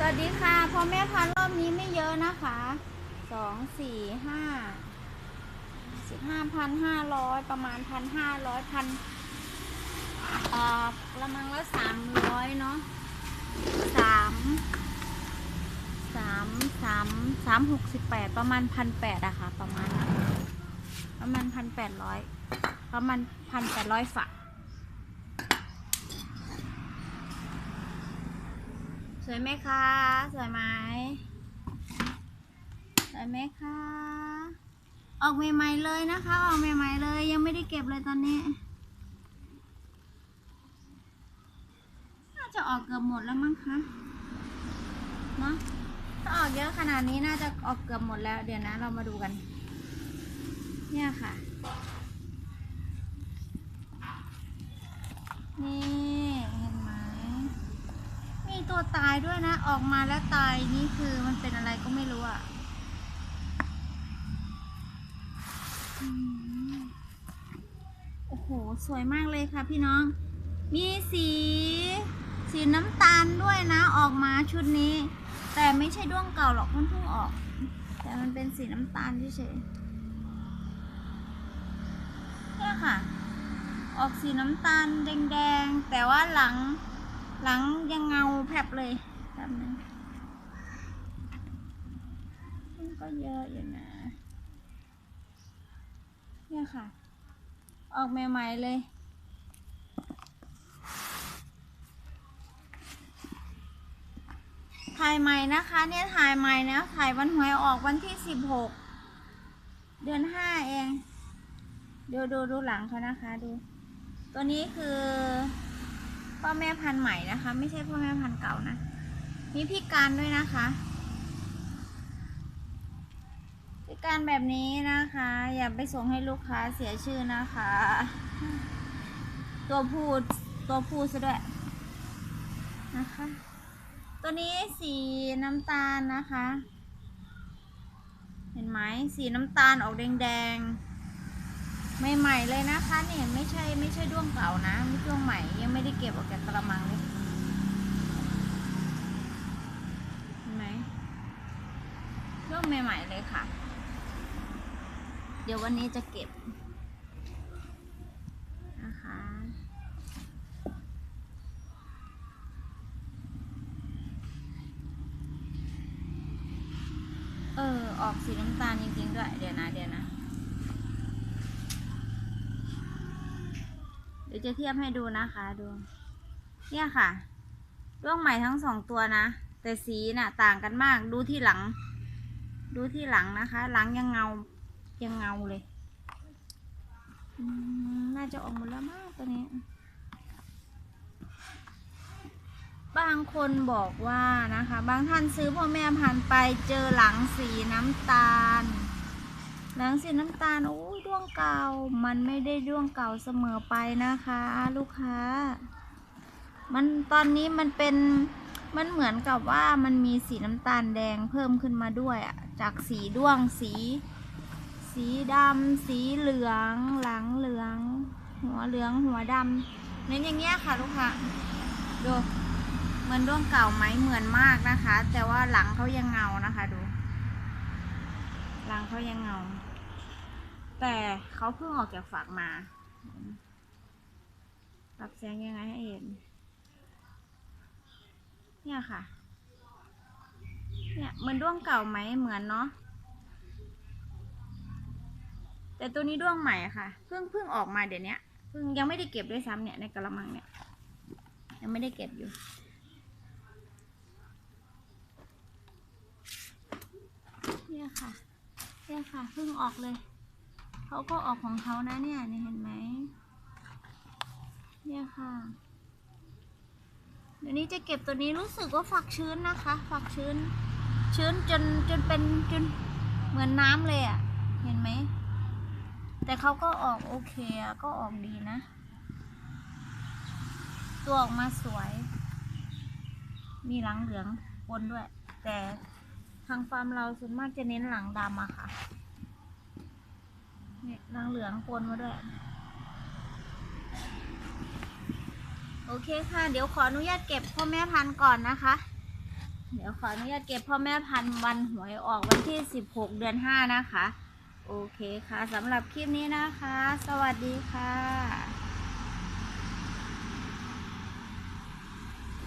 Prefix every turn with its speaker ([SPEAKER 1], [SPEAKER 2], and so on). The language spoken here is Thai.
[SPEAKER 1] สวัสดีค่ะพ่อแม่พันรอบนี้ไม่เยอะนะคะสองสี่ห้าสิบห้าพันห้าร้อยประมาณพันห้าร้อยพันเอ่อกระมังละสามร้อยเนาะสามสามสามสามหกสิบแปดประมาณพันแปดอะค่ะ ประมาณ ประมาณพันแปดร้อยประมาณพันแปดร้อยฝา สวยไหมคะ สวยไหมสวยไหมคะ ออกใหม่ๆเลยนะคะ ออกใหม่ๆเลย ยังไม่ได้เก็บเลยตอนนี้ น่าจะออกเกือบหมดแล้วมั้งคะเนาะถ้าออกเยอะขนาดนี้น่าจะออกเกือบหมดแล้ว เดี๋ยวนะ เรามาดูกัน เนี่ยค่ะ นี่ มีตัวตายด้วยนะ ออกมาแล้วตายนี่คือมันเป็นอะไรก็ไม่รู้อะ่ะโอ้โห สวยมากเลยค่ะพี่น้อง มีสี สีน้ำตาลด้วยนะ ออกมาชุดนี้ แต่ไม่ใช่ด้วงเก่าหรอกมันเพิ่งออก แต่มันเป็นสีน้ำตาลเฉยๆเนี่ยค่ะ ออกสีน้ำตาลแดงๆ แต่ว่าหลัง หลังยังเงาแผลบเลยแบบนึงมันก็เยอะอยู่นะ เนี่ยค่ะ ออกใหม่ๆเลยถ่ายใหม่นะคะเนี่ยถ่ายใหม่นะถ่ายวันหวยออกวันที่สิบหกเดือนห้าเองดูดูดูหลังเขานะคะดู ตัวนี้คือ พ่อแม่พันธุ์ใหม่นะคะ ไม่ใช่พ่อแม่พันธุ์เก่านะ มีพิการด้วยนะคะพิการแบบนี้นะคะ อย่าไปส่งให้ลูกค้าเสียชื่อนะคะ ตัวพูดตัวพูดซะด้วยนะคะ ตัวนี้สีน้ำตาลนะคะ เห็นไหมสีน้ำตาลออกแดงๆ ใหม่ๆเลยนะคะเนี่ยไม่ใช่ไม่ใช่ด้วงเก่านะไม่ด้วงใหม่ยังไม่ได้เก็บออกจากกระมังเลยเห็นไหมด้วงใหม่ ๆ เลยค่ะ เดี๋ยววันนี้จะเก็บนะคะเออออกสีน้ำตาลจริงๆด้วยเดี๋ยวนะเดี๋ยวนะ ดี๋ยวจะเทียบให้ดูนะคะดูเนี่ยค่ะด้วงใหม่ทั้งสองตัวนะ แต่สีน่ะ ต่างกันมากดูที่หลัง ดูที่หลังนะคะ หลังยังเงายังเงาเลยน่าจะออกหมดแล้วมากตัวนี้ บางคนบอกว่านะคะ บางท่านซื้อพ่อแม่พันไปเจอหลังสีน้ำตาล หลังสีน้ำตาลโอ้ ด้วงเก่า มันไม่ได้ด้วงเก่าเสมอไปนะคะ ลูกค้า มันตอนนี้มันเป็นมันเหมือนกับว่ามันมีสีน้ำตาลแดงเพิ่มขึ้นมาด้วยอะจากสีด้วงสี สีดำสีเหลือง หลังเหลือง หัวเหลืองหัวดำเน้นอย่างเงี้ยค่ะลูกค้าดูเหมือนด้วงเก่าไหมเหมือนมากนะคะ แต่ว่าหลังเขายังเงานะคะดู หลังเขายังเงา แต่เขาเพิ่งออกจากฝักมา ปรับแสงยังไงให้เห็น เนี่ยค่ะ เนี่ยเหมือนด้วงเก่าไหมเหมือนเนาะ แต่ตัวนี้ด้วงใหม่ค่ะ เพิ่งเพิ่งออกมาเดี๋ยวนี้เพิ่งยังไม่ได้เก็บด้วยซ้ำเนี่ยในกระมังเนี่ย ยังไม่ได้เก็บอยู่เนี่ยค่ะเนี่ยค่ะเพิ่งออกเลย เขาก็ออกของเขานะเนี่ยนี่เห็นไหมเนี่ยค่ะ เดี๋ยวนี้จะเก็บตัวนี้รู้สึกว่าฝักชื้นนะคะ ฝักชื้น ชื้นจนจนเป็นจนเหมือนน้ำเลยอะ่ะ เห็นไหม แต่เขาก็ออกโอเคอะก็ออกดีนะ ตัวออกมาสวย มีหลังเหลืองปนด้วย แต่ทางฟาร์มเราส่วนมากจะเน้นหลังดำอะค่ะ นี่นางเหลืองปนมาด้วย โอเคค่ะ เดี๋ยวขออนุญาตเก็บพ่อแม่พันธุ์ก่อนนะคะ เดี๋ยวขออนุญาตเก็บพ่อแม่พันธุ์วันหวยออกวันที่ 16 เดือน 5 นะคะ โอเคค่ะสำหรับคลิปนี้นะคะ สวัสดีค่ะ